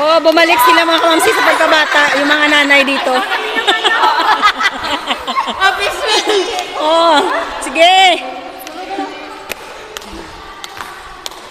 Oh, bumalik sila mga kamamsi sa pagkabata, yung mga nanay dito. oh, sige.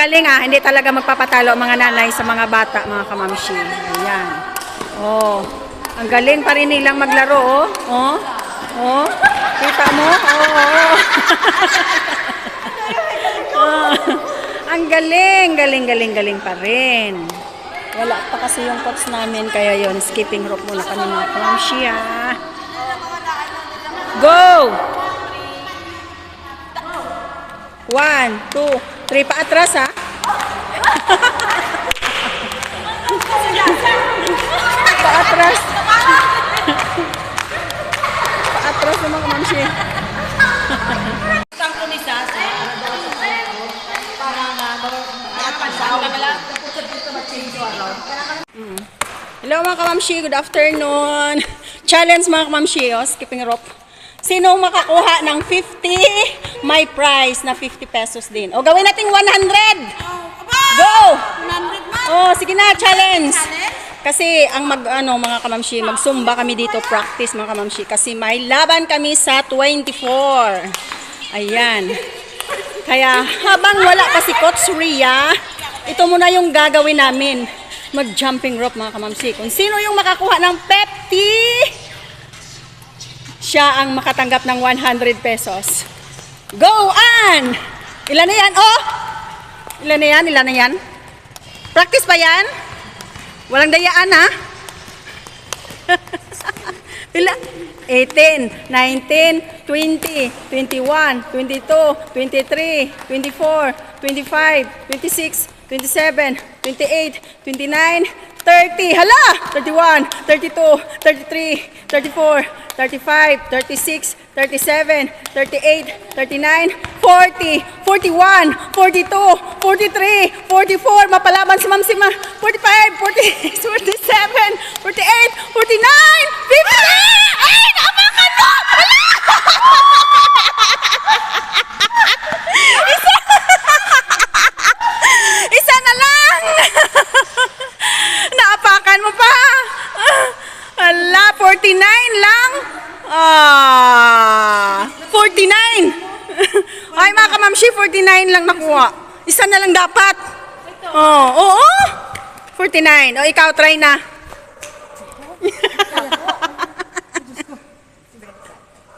galing ah, hindi talaga magpapatalo mga nanay sa mga bata, mga kamamshi. Ayan. Oh, ang galing pa rin nilang maglaro, oh. Oh, oh. Kita mo? Oh, oh. Ah, ang galing, galing, galing, galing pa rin. Wala pa kasi yung coach namin, kaya yon skipping rope muna kami mga kamamshi ah. Go! One, two, three. Paatras, ha? Paatras. Paatras naman, kamamsi. Tang kumisa sa para nga dapat sa wala Hello mga kamamshi, good afternoon. Challenge mga kamamshi, oh, skipping rope. Sino makakuha ng 50? May prize na 50 pesos din. O gawin natin 100. Go! Oh, sige na, challenge. Kasi ang mag ano mga kamamshi, magsumba kami dito practice mga kamamshi kasi may laban kami sa 24. Ayan. Kaya habang wala pa si Coach Ria, ito muna yung gagawin namin. Mag-jumping rope mga kamamsi. Kung sino yung makakuha ng Pepti, siya ang makatanggap ng 100 pesos. Go on! Ilan na yan? Oh! Ilan na yan? Ilan na yan? Practice pa yan? Walang dayaan ha? Pila? 18, 19, 20, 21, 22, 23, 24, 25, 26, 27, 28, 29, 30. Hala! 31, 32, 33, 34, 35, 36, 37, 38, 39, 40, 41, 42, 43, 44. Mapalaban si Ma'am Sima. 45, 46, 47, 48, 49, 50! Ay, napakan mo! Hala! Isa! Isa na lang! Naapakan mo pa! Hala, 49 lang! Ah, 49! Kamamshi, 49 lang nakuha. Isa na lang dapat. Oh, oo. Oh, 49. O, ikaw, try na.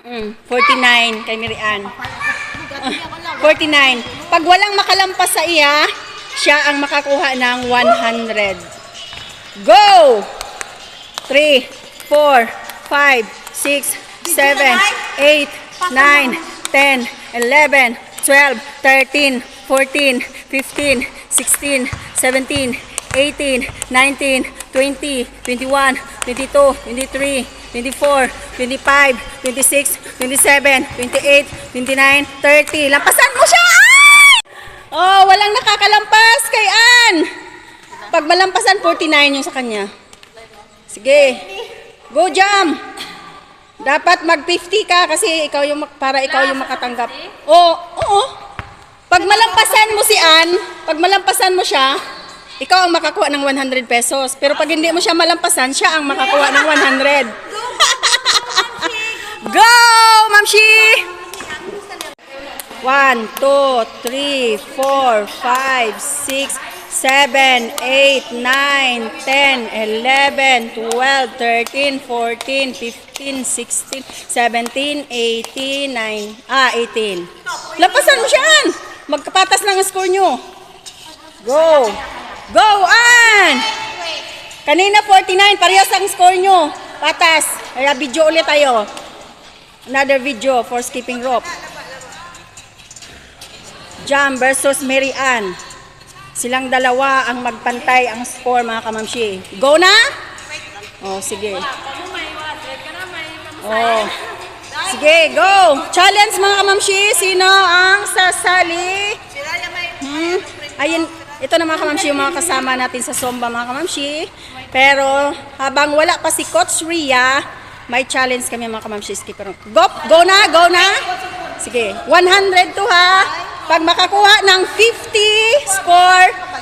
Mm, 49 kay Miriam. 49. Pag walang makalampas sa iya, siya ang makakuha ng 100. Go! 3, 4, 5, 6, 7, 8, 9, 10, 11, 12, 13, 14, 15, 16, 17, 18, 19, 20, 21, 22, 23, 24, 25, 26, 27, 28, 29, 30. Lampasan mo siya! Oh, walang nakakalampas kay Ann. Pag malampasan, 49 yung sa kanya. Sige. Go jump. Dapat mag 50 ka kasi ikaw yung para ikaw yung makatanggap. Oo, oo. Pag malampasan mo si Ann, pag malampasan mo siya, ikaw ang makakuha ng 100 pesos. Pero pag hindi mo siya malampasan, siya ang makakuha ng 100. Go, Mamshi! 1, 2, 3, 4, 5, 6, 7, 8, 9, 10, 11, 12, 13, 14, 15, 16, 17, 18, 9, ah, 18. Lapasan mo siyan! Magkapatas lang ang score nyo. Go! Go, An! Kanina 49, parehas ang score nyo. Patas. Kaya video ulit tayo. Another video for skipping rope. Jam versus Mary Ann. Silang dalawa ang magpantay ang score mga kamamshi. Go na? Oh, sige. Oh. Sige, go! Challenge mga kamamshi. Sino ang sasali? Hmm? Ayun, ito na mga kamamshi, yung mga kasama natin sa Somba mga kamamshi. Pero habang wala pa si Coach Ria, may challenge kami mga kamamshi. Go, go na, go na. Sige, 100 to ha. Pag makakuha ng 50, score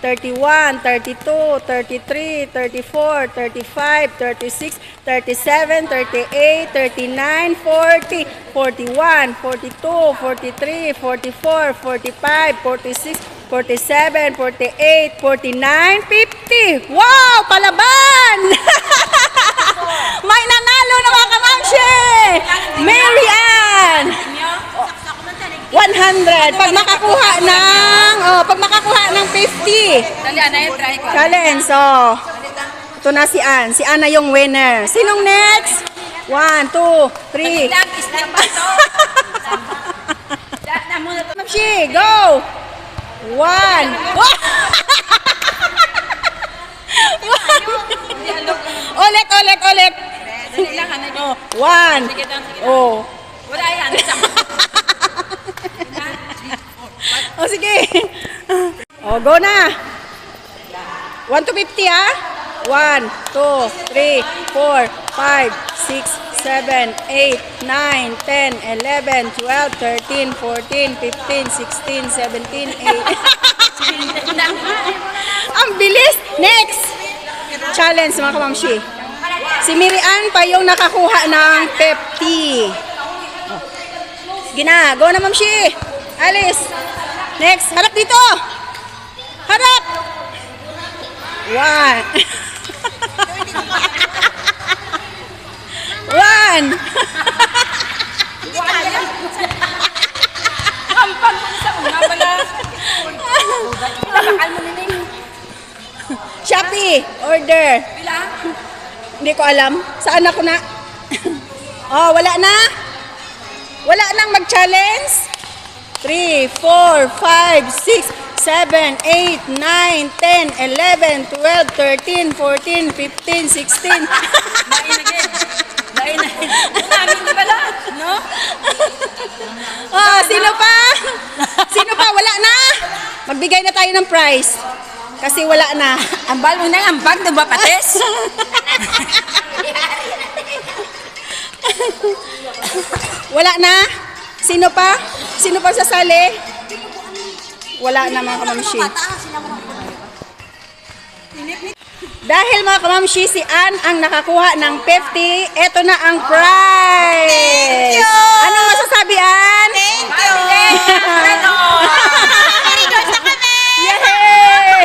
31, 32, 33, 34, 35, 36, 37, 38, 39, 40, 41, 42, 43, 44, 45, 46, 47, 48, 49, 50. Wow! Palaban! May nanalo na mga kamamshi! Mary Ann! 100. Pag makakuha ng, oh, pag makakuha ng 50. Dali, ana yung try ko. Challenge, oh. Ito na si Ann. Si Ann na yung winner. Sinong next? One, two, three. Lang, islam. Mamshi, go! One. ulit, ulit, ulit. Dali lang, ano? Oh, one. Oh. Wala yan. Oh, sige. Oh, go na. 1 to 50, ah. 1, 2, 3, 4, 5, 6, 7, 8, 9, 10, 11, 12, 13, 14, 15, 16, 17, 18. Ang bilis! Next! Challenge, mga kamamshi. Si Mirian pa yung nakakuha ng 50. Oh. Sige na, go na, mamshi. Alice. Next, harap dito. Harap. One. One. Kampang mo sa una pala. Nakakal mo nini. Shopee, order. Pila? Hindi ko alam. Saan ako na? oh, wala na? Wala nang mag-challenge? 3, 4, 5, 6, 7, 8, 9, 10, 11, 12, 13, 14, 15, 16. Nainagin. Nainagin. Namin di pala. No? oh, sino pa? Sino pa? Wala na? Magbigay na tayo ng prize. Kasi wala na. Ambal mo na yung bag na ba pates? Wala na? Sino pa? Sino pa sasali? Wala na mga kamamshi. Dahil mga kamamshi, si Ann ang nakakuha ng 50, eto na ang prize! Thank you! Anong masasabi, Ann? Thank you! Yay!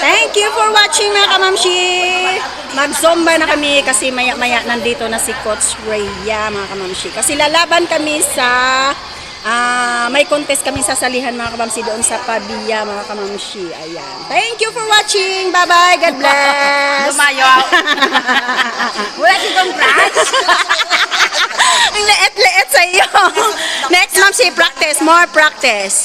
Thank you for watching mga kamamshi. Mag-zomba na kami kasi maya-maya nandito na si Coach Rhea mga kamamshi. Kasi lalaban kami sa may contest kami sasalihan mga kamamshi doon sa Pabia mga kamamshi. Ayan. Thank you for watching. Bye-bye. God bless. Lumayo. Wala si congrats. Ang leet-leet sa iyo. Next, ma'am, si practice. More practice.